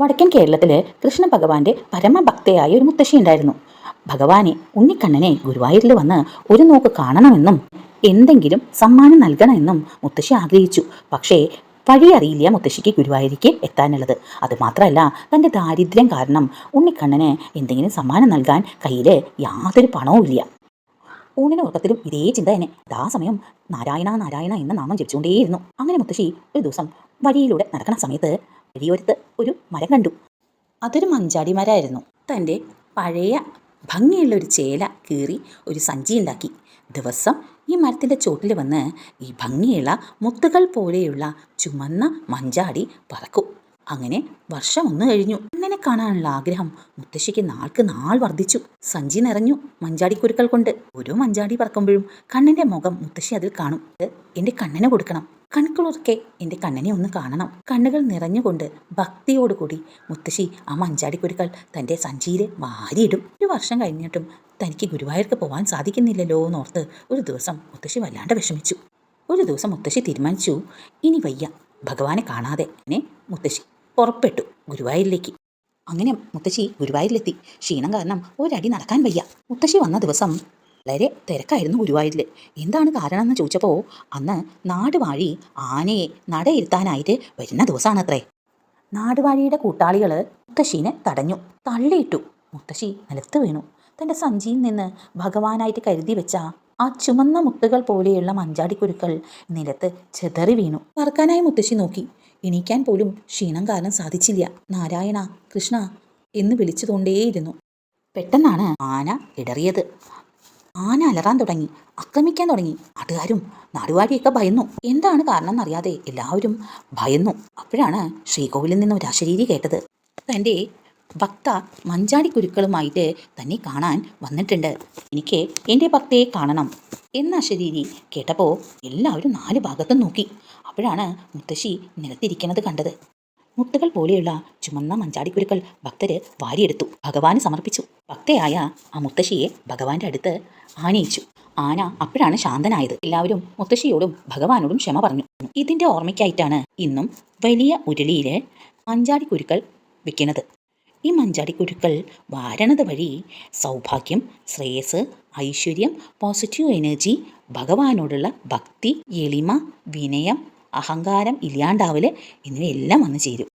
വടക്കൻ കേരളത്തിൽ കൃഷ്ണ ഭഗവാന്റെ പരമഭക്തയായ ഒരു മുത്തശ്ശി ഉണ്ടായിരുന്നു. ഭഗവാനെ ഉണ്ണിക്കണ്ണനെ ഗുരുവായൂരിൽ വന്ന് ഒരു നോക്ക് കാണണമെന്നും എന്തെങ്കിലും സമ്മാനം നൽകണമെന്നും മുത്തശ്ശി ആഗ്രഹിച്ചു. പക്ഷേ വഴിയറിയില്ല മുത്തശ്ശിക്ക് ഗുരുവായൂരിക്ക് എത്താനുള്ളത്. അതുമാത്രമല്ല തന്റെ ദാരിദ്ര്യം കാരണം ഉണ്ണിക്കണ്ണന് എന്തെങ്കിലും സമ്മാനം നൽകാൻ കയ്യിൽ യാതൊരു പണവും ഇല്ല. ഊണിന് ഉറക്കത്തിലും ഇതേ ചിന്ത തന്നെ. ആ സമയം. നാരായണ നാരായണ എന്ന നാമം ജപിച്ചുകൊണ്ടേയിരുന്നു. അങ്ങനെ മുത്തശ്ശി ഒരു ദിവസം വഴിയിലൂടെ നടക്കുന്ന സമയത്ത് വഴിയോരത്ത് ഒരു മരം കണ്ടു. അതൊരു മഞ്ചാടി മരമായിരുന്നു തന്റെ പഴയ ഭംഗിയുള്ള ഒരു ചേല കീറി ഒരു സഞ്ചി ഉണ്ടാക്കി. ദിവസം ഈ മരത്തിന്റെ ചോട്ടിൽ വന്ന് ഈ ഭംഗിയുള്ള മുത്തുകൾ പോലെയുള്ള ചുമന്ന മഞ്ചാടി പറക്കും. അങ്ങനെ വർഷം ഒന്ന് കഴിഞ്ഞു. അങ്ങനെ കാണാനുള്ള ആഗ്രഹം മുത്തശ്ശിക്ക് നാൾക്ക് നാൾ വർദ്ധിച്ചു. സഞ്ചി നിറഞ്ഞു മഞ്ചാടിക്കുരുക്കൾ കൊണ്ട്. ഓരോ മഞ്ചാടി പറക്കുമ്പോഴും കണ്ണന്റെ മുഖം മുത്തശ്ശി അതിൽ കാണും. എന്റെ കണ്ണനെ കൊടുക്കണം. കണക്കുളൊക്കെ എന്റെ കണ്ണനെ ഒന്ന് കാണണം. കണ്ണുകൾ നിറഞ്ഞുകൊണ്ട് ഭക്തിയോടുകൂടി മുത്തശ്ശി ആ മഞ്ചാടിക്കുരുക്കൾ തന്റെ സഞ്ചിയിൽ വാരിയിടും. ഒരു വർഷം കഴിഞ്ഞിട്ടും തനിക്ക് ഗുരുവായൂർക്ക് പോകാൻ സാധിക്കുന്നില്ലല്ലോ എന്നോർത്ത് ഒരു ദിവസം മുത്തശ്ശി വല്ലാണ്ട് വിഷമിച്ചു. ഒരു ദിവസം മുത്തശ്ശി തീരുമാനിച്ചു ഇനി വയ്യ ഭഗവാനെ കാണാതെ. എന്നെ മുത്തശ്ശി പുറപ്പെട്ടു. ഗുരുവായൂരിലേക്ക്. അങ്ങനെ മുത്തശ്ശി ഗുരുവായൂരിലെത്തി. ക്ഷീണം കാരണം ഒരടി നടക്കാൻ വയ്യ. മുത്തശ്ശി വന്ന ദിവസം വളരെ തിരക്കായിരുന്നു ഗുരുവായൂരിൽ എന്താണ് കാരണം എന്ന് ചോദിച്ചപ്പോൾ അന്ന് നാടുവാഴി ആനയെ നടയിരുത്താനായിട്ട് വരുന്ന ദിവസമാണത്രേ. നാടുവാഴിയുടെ കൂട്ടാളികൾ മുത്തശ്ശീനെ തടഞ്ഞു. തള്ളിയിട്ടു. മുത്തശ്ശി നിലത്ത് വീണു. തന്റെ സഞ്ചിയിൽ നിന്ന് ഭഗവാനായിട്ട് കരുതി വെച്ച ആ ചുമന്ന മുത്തുകൾ പോലെയുള്ള മഞ്ചാടിക്കുരുക്കൾ നിലത്ത് ചെതറി വീണു. പറക്കാനായി മുത്തശ്ശി നോക്കി. എണീക്കാൻ പോലും ക്ഷീണം കാരണം സാധിച്ചില്ല. നാരായണ കൃഷ്ണ എന്ന് വിളിച്ചുകൊണ്ടേയിരുന്നു. പെട്ടെന്നാണ് ആന ഇടറിയത്. ആന അലറാൻ തുടങ്ങി. ആക്രമിക്കാൻ തുടങ്ങി. നാട്ടുകാരും നാടുവാഴിയൊക്കെ ഭയന്നു. എന്താണ് കാരണം എന്നറിയാതെ എല്ലാവരും ഭയന്നു. അപ്പോഴാണ് ശ്രീകോവിലിൽ നിന്ന് അശരീരി കേട്ടത്. തന്റെ ഭക്ത മഞ്ചാടി കുരുക്കളുമായിട്ട് തന്നെ കാണാൻ വന്നിട്ടുണ്ട്. എനിക്ക് എന്റെ ഭക്തയെ കാണണം എന്ന ശരീരി കേട്ടപ്പോൾ എല്ലാവരും നാല് ഭാഗത്തും നോക്കി. അപ്പോഴാണ് മുത്തശ്ശി നിലത്തിരിക്കുന്നത് കണ്ടത്. മുത്തുകൾ പോലെയുള്ള ചുമന്ന മഞ്ചാടിക്കുരുക്കൾ ഭക്തര് വാരിയെടുത്തു. ഭഗവാന് സമർപ്പിച്ചു. ഭക്തയായ ആ മുത്തശ്ശിയെ ഭഗവാന്റെ അടുത്ത് ആനയിച്ചു. ആന അപ്പോഴാണ് ശാന്തനായത്. എല്ലാവരും മുത്തശ്ശിയോടും ഭഗവാനോടും ക്ഷമ പറഞ്ഞു. ഇതിന്റെ ഓർമ്മയ്ക്കായിട്ടാണ് ഇന്നും വലിയ ഉരുളിയിൽ മഞ്ചാടിക്കുരുക്കൾ വെക്കുന്നത്. ഈ മഞ്ചാടിക്കുരുക്കൾ വാരണത് വഴി സൗഭാഗ്യം ശ്രേയസ് ഐശ്വര്യം പോസിറ്റീവ് എനർജി ഭഗവാനോടുള്ള ഭക്തി എളിമ വിനയം അഹങ്കാരം ഇല്ലാണ്ടാവൽ എന്നിവയെല്ലാം വന്നു ചേരും.